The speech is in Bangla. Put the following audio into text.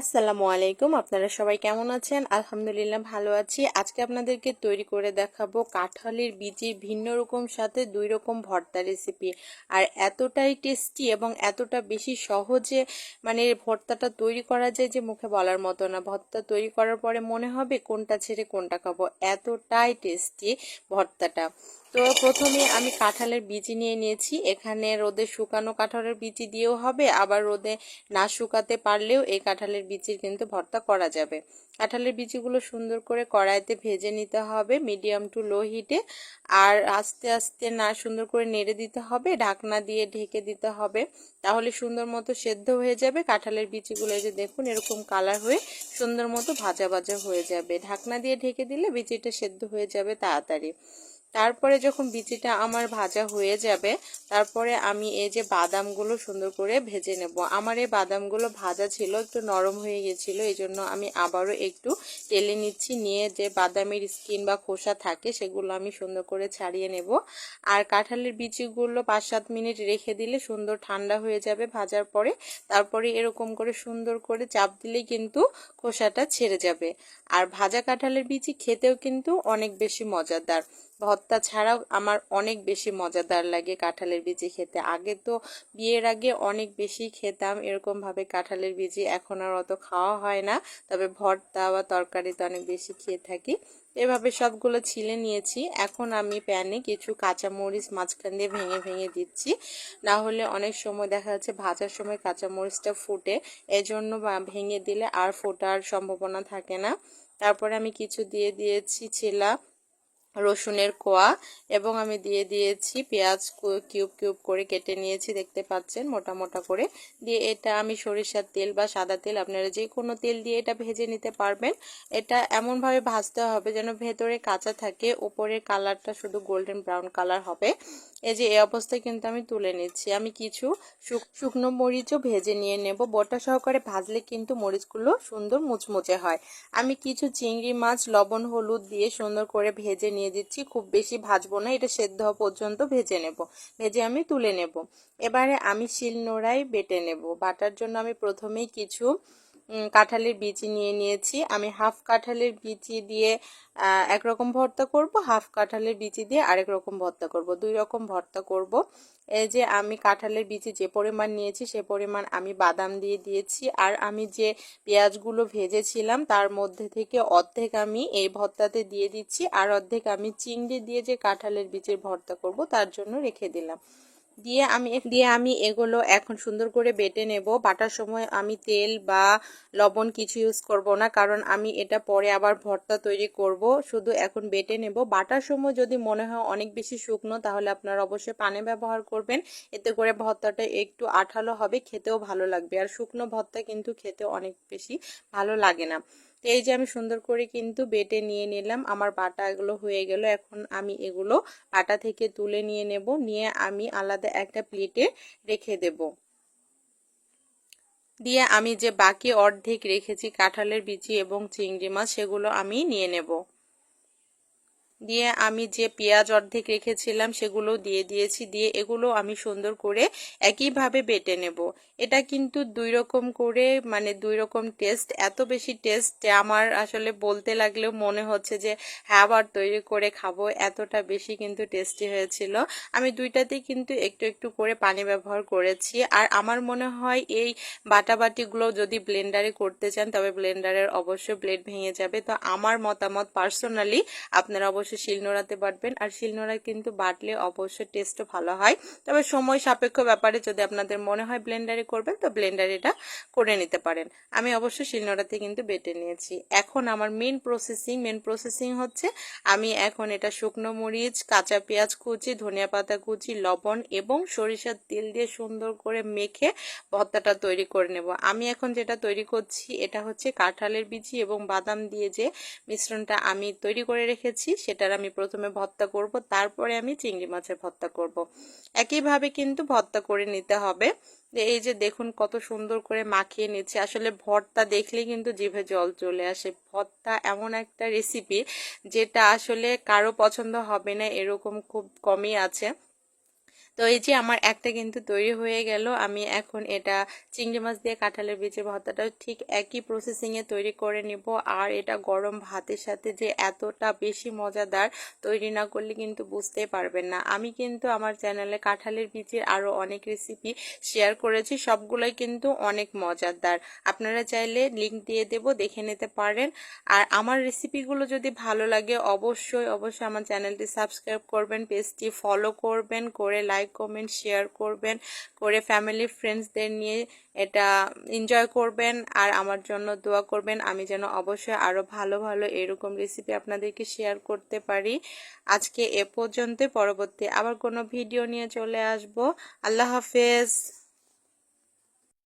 আসসালামু আলাইকুম, আপনারা সবাই কেমন আছেন? আলহামদুলিল্লাহ ভালো আছি। আজকে আপনাদেরকে তৈরি করে দেখাবো কাঁঠালের বীজের ভিন্ন রকম সাথে দুই রকম ভর্তা রেসিপি আর এতটাই টেস্টি এবং এতটা বেশি সহজে মানে ভর্তাটা তৈরি করা যায় যে মুখে বলার মতো না। ভর্তা তৈরি করার পরে মনে হবে কোনটা ছেড়ে কোনটা খাব। এতটাই টেস্টি ভর্তাটা। তো প্রথমে আমি কাঁঠালের বিচি নিয়ে নিয়েছি। এখানে রোদে শুকানো কাঁঠালের বিচি দিয়েও হবে, আবার রোদে না শুকাতে পারলেও এই কাঁঠালের বিচির কিন্তু ভর্তা করা যাবে। কাঁঠালের বিচিগুলো সুন্দর করে কড়াইতে ভেজে নিতে হবে মিডিয়াম টু লো হিটে, আর আস্তে আস্তে না সুন্দর করে নেড়ে দিতে হবে, ঢাকনা দিয়ে ঢেকে দিতে হবে। তাহলে সুন্দর মতো সেদ্ধ হয়ে যাবে, কাঁঠালের বিচিগুলো যে দেখুন এরকম কালার হয়ে সুন্দর মতো ভাজা ভাজা হয়ে যাবে। ঢাকনা দিয়ে ঢেকে দিলে বিচিটা সেদ্ধ হয়ে যাবে তাড়াতাড়ি। তারপরে যখন বিচিটা আমার ভাজা হয়ে যাবে, তারপরে আমি এই যে বাদামগুলো সুন্দর করে ভেজে নেব। আমার এই বাদামগুলো ভাজা ছিল, একটু নরম হয়ে গেছিল, এই জন্য আমি আবারও একটু তেলে নিচ্ছি। নিয়ে যে বাদামের স্কিন বা খোসা থাকে, সেগুলো আমি সুন্দর করে ছাড়িয়ে নেব। আর কাঁঠালের বিচিগুলো পাঁচ সাত মিনিট রেখে দিলে সুন্দর ঠান্ডা হয়ে যাবে ভাজার পরে। তারপরে এরকম করে সুন্দর করে চাপ দিলেই কিন্তু খোসাটা ছেড়ে যাবে। আর ভাজা কাঁঠালের বিচি খেতেও কিন্তু অনেক বেশি মজাদার। ভর্তা ছাড়াও আমার অনেক বেশি মজাদার লাগে কাঁঠালের বিচি খেতে। আগে তো বিয়ের আগে অনেক বেশি খেতাম, এরকমভাবে কাঁঠালের বিচি এখন আর অত খাওয়া হয় না। তবে ভর্তা বা তরকারিতে অনেক বেশি খেয়ে থাকি। এভাবে সবগুলো ছিলে নিয়েছি। এখন আমি প্যানে কিছু কাঁচামরিচ মাঝখান দিয়ে ভেঙে ভেঙে দিচ্ছি। না হলে অনেক সময় দেখা যাচ্ছে ভাজার সময় কাঁচামরিচটা ফুটে, এজন্য ভেঙে দিলে আর ফোটার সম্ভাবনা থাকে না। তারপরে আমি কিছু দিয়ে দিয়েছি ছিলা রসুনের কোয়া এবং আমি দিয়ে দিয়েছি পেঁয়াজ কিউব কিউব করে কেটে নিয়েছি, দেখতে পাচ্ছেন, মোটা মোটা করে। দিয়ে এটা আমি সরিষার তেল বা সাদা তেল, আপনারা যে কোনো তেল দিয়ে এটা ভেজে নিতে পারবেন। এটা এমনভাবে ভাজতে হবে যেন ভেতরে কাঁচা থাকে উপরের কালারটা শুধু গোল্ডেন ব্রাউন কালার হবে। এই যে, এই অবস্থায় কিন্তু আমি তুলে নিচ্ছি। আমি কিছু শুকনো মরিচও ভেজে নিয়ে নেব। বটা সহকারে ভাজলে কিন্তু মরিচগুলো সুন্দর মুচমুচে হয়। আমি কিছু চিংড়ি মাছ, লবণ, হলুদ দিয়ে সুন্দর করে ভেজে নিয়ে দিচ্ছি, খুব বেশি ভাজবো না, এটা সেদ্ধ হওয়া পর্যন্ত ভেজে নেব। ভেজে আমি তুলে নেব। এবারে আমি শিল নোড়াই বেটে নেব। বাটার জন্য আমি প্রথমেই কিছু কাঁঠালের বিচি নিয়ে নিয়েছি। আমি হাফ কাঁঠালের বিচি দিয়ে একরকম ভর্তা করব, হাফ কাঁঠালের বিচি দিয়ে আরেক রকম ভর্তা করব, দুই রকম ভর্তা করব। এই যে আমি কাঁঠালের বিচি যে পরিমাণ নিয়েছি, সে পরিমাণ আমি বাদাম দিয়ে দিয়েছি। আর আমি যে পেঁয়াজগুলো ভেজেছিলাম, তার মধ্যে থেকে অর্ধেক আমি এই ভর্তাতে দিয়ে দিচ্ছি। আর অর্ধেক আমি চিংড়ি দিয়ে যে কাঁঠালের বিচির ভর্তা করব, তার জন্য রেখে দিলাম। দিয়ে আমি দিয়ে আমি এগুলো এখন সুন্দর করে বেটে নেব। বাটার সময় আমি তেল বা লবণ কিছু ইউজ করব না, কারণ আমি এটা পরে আবার ভর্তা তৈরি করব। শুধু এখন বেটে নেব। বাটার সময় যদি মনে হয় অনেক বেশি শুকনো, তাহলে আপনারা অবশ্যই পানি ব্যবহার করবেন। এতে করে ভর্তাটা একটু আঠালো হবে, খেতেও ভালো লাগবে। আর শুকনো ভর্তা কিন্তু খেতে অনেক বেশি ভালো লাগে না। এই যে আমি সুন্দর করে কিন্তু বেটে নিয়ে নিলাম, আমার বাটা এগুলো হয়ে গেল। এখন আমি এগুলো বাটা থেকে তুলে নিয়ে নেব, নিয়ে আমি আলাদা একটা প্লেটে রেখে দেব। দিয়ে আমি যে বাকি অর্ধেক রেখেছি, কাঁঠালের বিচি এবং চিংড়ি মাছ, সেগুলো আমি নিয়ে নেব। দিয়ে আমি যে পেঁয়াজ অর্ধেক রেখেছিলাম সেগুলো দিয়ে দিয়েছি, দিয়ে এগুলো আমি সুন্দর করে একইভাবে বেটে নেব। এটা কিন্তু দুই রকম করে মানে দুই রকম টেস্ট এত বেশি টেস্ট আমার আসলে বলতে লাগলেও মনে হচ্ছে যে হ্যাঁ আবার তৈরি করে খাব, এতটা বেশি কিন্তু টেস্টি হয়েছিল। আমি দুইটাতেই কিন্তু একটু একটু করে পানি ব্যবহার করেছি। আর আমার মনে হয় এই বাটাবাটিগুলো যদি ব্লেন্ডারে করতে চান, তবে ব্লেন্ডারের অবশ্যই ব্লেড ভেঙে যাবে। তো আমার মতামত পার্সোনালি আপনারা অবশ্যই শিল নোড়াতে বাটবেন আর শিল নোড়ায় কিন্তু বাটলে অবশ্যই টেস্টও ভালো হয়। তবে সময় সাপেক্ষ ব্যাপারে যদি আপনাদের মনে হয় ব্লেন্ডারে করবেন, তো ব্লেন্ডার এটা করে নিতে পারেন। আমি অবশ্যই শিলনোড়াতে কিন্তু বেটে নিয়েছি। এখন আমার মেন প্রসেসিং মেন প্রসেসিং হচ্ছে আমি এখন এটা শুকনো মরিচ, কাঁচা পেঁয়াজ কুচি, ধনিয়া পাতা কুচি, লবণ এবং সরিষার তেল দিয়ে সুন্দর করে মেখে ভর্তাটা তৈরি করে নেব। আমি এখন যেটা তৈরি করছি, এটা হচ্ছে কাঁঠালের বিচি এবং বাদাম দিয়ে যে মিশ্রণটা আমি তৈরি করে রেখেছি সেটার আমি প্রথমে ভর্তা করব, তারপরে আমি চিংড়ি মাছের ভর্তা করব। একইভাবে কিন্তু ভর্তা করে নিতে হবে। এই যে দেখুন কত সুন্দর করে মাখিয়ে নিচ্ছে। আসলে ভর্তা দেখলে কিন্তু জিভে জল চলে আসে। ভর্তা এমন একটা রেসিপি যেটা আসলে কারও পছন্দ হবে না, এরকম খুব কমই আছে। তো এই যে আমার একটা কিন্তু তৈরি হয়ে গেল, আমি এখন এটা চিংড়ি মাছ দিয়ে কাঁঠালের বীজের ভর্তাটা ঠিক একই প্রসেসিংয়ে তৈরি করে নিব। আর এটা গরম ভাতের সাথে যে এতটা বেশি মজাদার তৈরি না করলে কিন্তু বুঝতেই পারবেন না। আমি কিন্তু আমার চ্যানেলে কাঁঠালের বীজের আরও অনেক রেসিপি শেয়ার করেছি, সবগুলোই কিন্তু অনেক মজাদার। আপনারা চাইলে লিংক দিয়ে দেব, দেখে নিতে পারেন। আর আমার রেসিপিগুলো যদি ভালো লাগে, অবশ্যই অবশ্যই আমার চ্যানেলটি সাবস্ক্রাইব করবেন পেজটি ফলো করবেন, করে লাইক কমেন্ট শেয়ার করবেন, করে ফ্যামিলি ফ্রেন্ডসদের নিয়ে এটা এনজয় করবেন আর আমার জন্য দোয়া করবেন। আমি যেন অবশ্যই আরও ভালো ভালো এরকম রেসিপি আপনাদেরকে শেয়ার করতে পারি। আজকে এ পর্যন্ত পরবর্তী আবার কোনো ভিডিও নিয়ে চলে আসব। আল্লাহ হাফেজ।